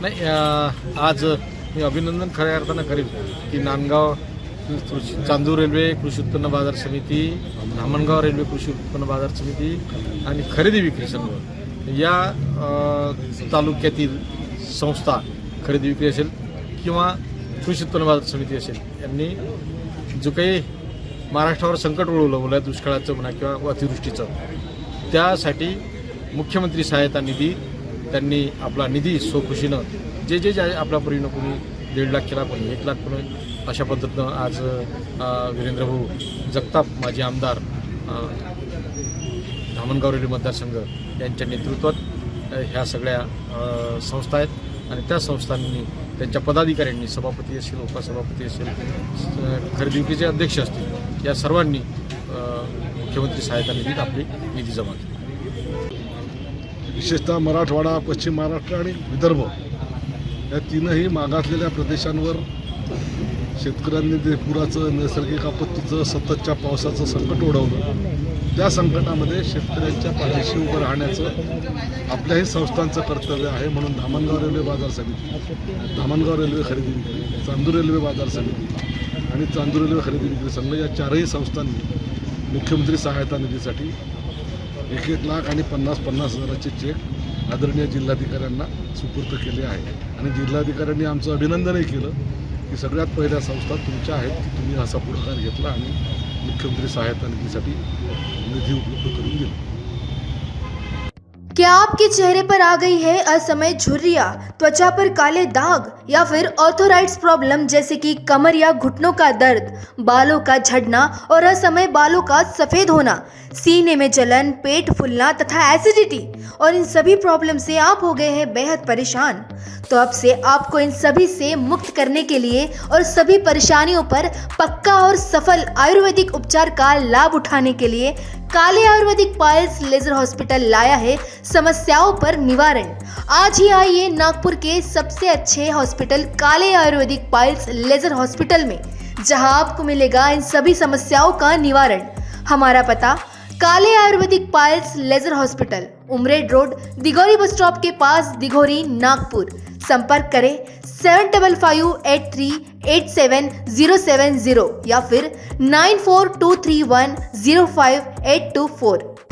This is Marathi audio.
नाही आज मी अभिनंदन खऱ्या अर्थानं करेन की नांदगाव कृषी चांदूर रेल्वे कृषी उत्पन्न बाजार समिती धामणगाव रेल्वे कृषी उत्पन्न बाजार समिती आणि खरेदी विक्री संघ या तालुक्यातील संस्था खरेदी विक्री असेल किंवा कृषी उत्पन्न बाजार समिती असेल यांनी जो काही महाराष्ट्रावर संकट ओळवलं आहे दुष्काळाचं म्हणा किंवा अतिवृष्टीचं त्यासाठी मुख्यमंत्री सहायता निधी त्यांनी आपला निधी स्वखुशीनं जे जे जे आपल्या परीनं कोणी दीड लाख केला कोणी एक लाख कोणी अशा पद्धतीनं आज वीरेंद्रभाऊ जगताप माजी आमदार धामणगावरेली धामणगाव रेल्वे मतदारसंघ यांच्या नेतृत्वात ह्या सगळ्या संस्था आहेत. आणि त्या संस्थांनी त्यांच्या पदाधिकाऱ्यांनी सभापती असेल उपसभापती असेल खरेदीचे अध्यक्ष असतील या सर्वांनी मुख्यमंत्री सहायता निधीत आपली निधी जमा केली. विशेषतः मराठवाडा पश्चिम महाराष्ट्र आणि विदर्भ या तीनही मागासलेल्या प्रदेशांवर शेतकऱ्यांनी ते पुराचं नैसर्गिक आपत्तीचं सततच्या पावसाचं संकट ओढवलं. त्या संकटामध्ये शेतकऱ्यांच्या पाठीशी उभं राहण्याचं आपल्याही संस्थांचं कर्तव्य आहे म्हणून धामणगाव रेल्वे बाजार समिती धामणगाव रेल्वे खरेदी विक्री चांदूर रेल्वे बाजार समिती आणि चांदूर रेल्वे खरेदी विक्री संघ या चारही संस्थांनी मुख्यमंत्री सहायता निधीसाठी एक एक लाख आणि पन्नास पन्नास हजाराचे चेक आदरणीय जिल्हाधिकाऱ्यांना सुपूर्द केले आहे. आणि जिल्हाधिकाऱ्यांनी आमचं अभिनंदनही केलं की सगळ्यात पहिल्या संस्था तुमच्या आहेत की तुम्ही असा पुढाकार घेतला आणि मुख्यमंत्री सहायता निधीसाठी निधी उपलब्ध करून दिला. क्या आपके चेहरे पर आ गई है असमय झुर्रिया? त्वचा पर काले दाग? या फिर ऑर्थोराइड्स प्रॉब्लम जैसे कि कमर या घुटनों का दर्द, बालों का झड़ना और असमय बालों का सफ़ेद होना, सीने में जलन, पेट फूलना तथा एसिडिटी और इन सभी प्रॉब्लम से आप हो गए हैं बेहद परेशान। तो अब से आपको इन सभी से मुक्त करने के लिए और सभी परेशानियों पर पक्का और सफल आयुर्वेदिक उपचार का लाभ उठाने के लिए काले आयुर्वेदिक पायल्स लेजर हॉस्पिटल लाया है, समस्याओं पर निवारण। आज ही आइए नागपुर के सबसे अच्छे हॉस्पिटल काले आयुर्वेदिक पायल्स लेजर हॉस्पिटल में, जहाँ आपको मिलेगा इन सभी समस्याओं का निवारण। हमारा पता, Kale ayurvedic piles laser hospital Umred road Dighori bus stop के पास दिघोरी नागपुर। संपर्क करें seven double five eight three eight seven zero seven zero या फिर nine four two three one zero five eight two four.